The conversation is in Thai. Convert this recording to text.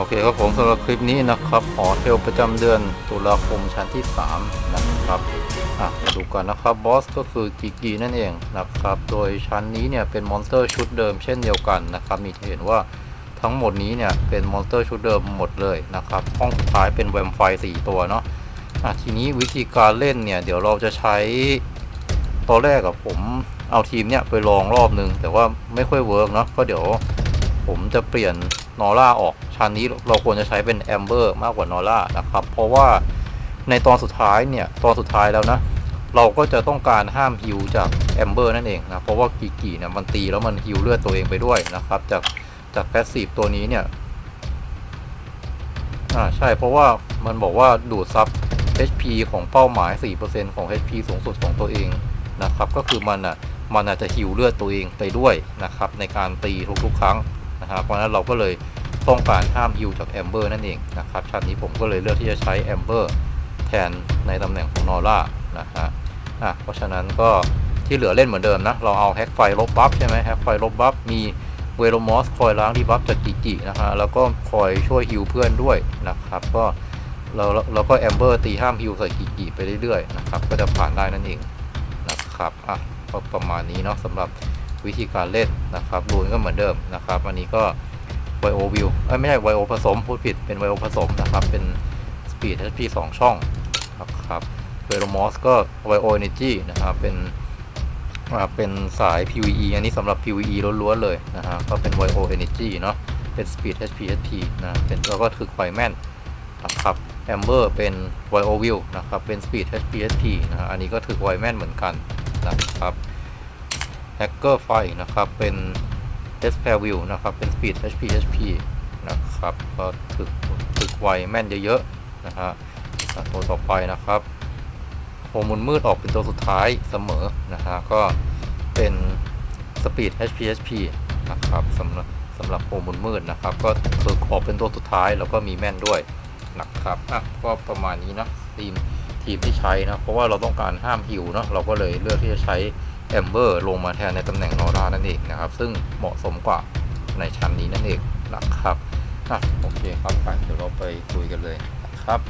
โอเคครับผมสำหรับคลิปนี้นะครับหอเทลประจำเดือนตุลาคมชั้นที่ 3 นะครับอะมาดูกันนะครับบอสก็คือกิกีนั่นเองนะครับโดยชั้นนี้เนี่ยเป็นมอนสเตอร์ชุดเดิมเช่นเดียวกันนะครับมีเห็นว่าทั้งหมดนี้เนี่ยเป็นมอนสเตอร์ชุดเดิมหมดเลยนะครับห้องสุดท้ายเป็นแวมไฟ4ตัวเนาะอะทีนี้วิธีการเล่นเนี่ยเดี๋ยวเราจะใช้ตอนแรกกับผมเอาทีมเนี่ยไปลองรอบนึง แต่ว่าไม่ค่อยเวิร์กเนาะก็เดี๋ยวผมจะเปลี่ยน นอร่าออกชั้นนี้เราควรจะใช้เป็นแอมเบอร์มากกว่านอร่านะครับ เพราะว่าในตอนสุดท้ายเนี่ย ตอนสุดท้ายแล้วนะ เราก็จะต้องการห้ามฮิวจากแอมเบอร์นั่นเองนะ เพราะว่ากีกีเนี่ยมันตีแล้วมันฮิวเลือดตัวเองไปด้วยนะครับ จากจากแพสซีฟตัวนี้เนี่ย อ่าใช่เพราะว่ามันบอกว่าดูดซับ HP ของเป้าหมาย 4%ของ HP สูงสุดของตัวเองนะครับ ก็คือมันอะมันอาจจะฮิวเลือดตัวเองไปด้วยนะครับ ในการตีทุกๆครั้ง นะครับเพราะนั้นเราก็เลยต้องการห้ามฮิวจากแอมเบอร์นั่นเองนะครับชั้นนี้ผมก็เลยเลือกที่จะใช้แอมเบอร์แทนในตำแหน่งของนอร่านะฮะอะเพราะฉะนั้นก็ที่เหลือเล่นเหมือนเดิมนะ เราเอาแฮกไฟลบบัฟใช่ไหมแฮกไฟลบบัฟมีเวโรมอสคอยล้างดีบัฟจากกิกินะฮะแล้วก็คอยช่วยฮิวเพื่อนด้วยนะครับ ก็เราเราก็แอมเบอร์ตีห้ามฮิวใส่กีกีไปเรื่อยๆนะครับ ก็จะผ่านได้นั่นเองนะครับอะก็ประมาณนี้เนาะสำหรับ วิธีการเล่นนะครับรูนก็เหมือนเดิมนะครับอันนี้ก็ไวโอวิวไม่ใช่ไวโอผสมพูดผิดเป็นไวโอผสมนะครับ เป็นสปีด HP 2 ช่องนะครับเวโรมอสก็ไวโอเอเนจีนะครับเป็นเป็นสาย PVE อันนี้สำหรับ PVE ล้วนๆเลยนะฮะก็เป็นไวโอเอเนจีเนาะเป็น Speed HP HP นะเป็นแล้วก็ถึกไฟแมนนะครับแอมเบอร์เป็น y o v i e w นะครับเป็น Speed HPSP นะฮะอันนี้ก็ถือไวแมนเหมือนกันนะครับ Hacker ไฟนะครับ เป็น s p a r v i e w นะครับ เป็น Speed HPSP นะครับ ก็ถึกถึกไวแม่นเยอะๆ นะฮะตัวต่อไปนะครับโฮมุนมืดออกเป็นตัวสุดท้ายเสมอ นะฮะ ก็เป็น Speed HPSP นะครับสำหรับสำหรับโฮมุนมืดนะครับ ก็ถึกออกเป็นตัวสุดท้ายแล้วก็มีแม่นด้วยนะครับอะก็ประมาณนี้นะทีมทีมที่ใช้นะ เพราะว่าเราต้องการห้ามฮิวเนาะ เราก็เลยเลือกที่จะใช้ แอมเบอร์ลงมาแทนในตำแหน่งนอร่านั่นเองนะครับ ซึ่งเหมาะสมกว่าในชั้นนี้นั่นเองนะครับอะโอเคครับไปเดี๋ยวเราไปคุยกันเลยครับ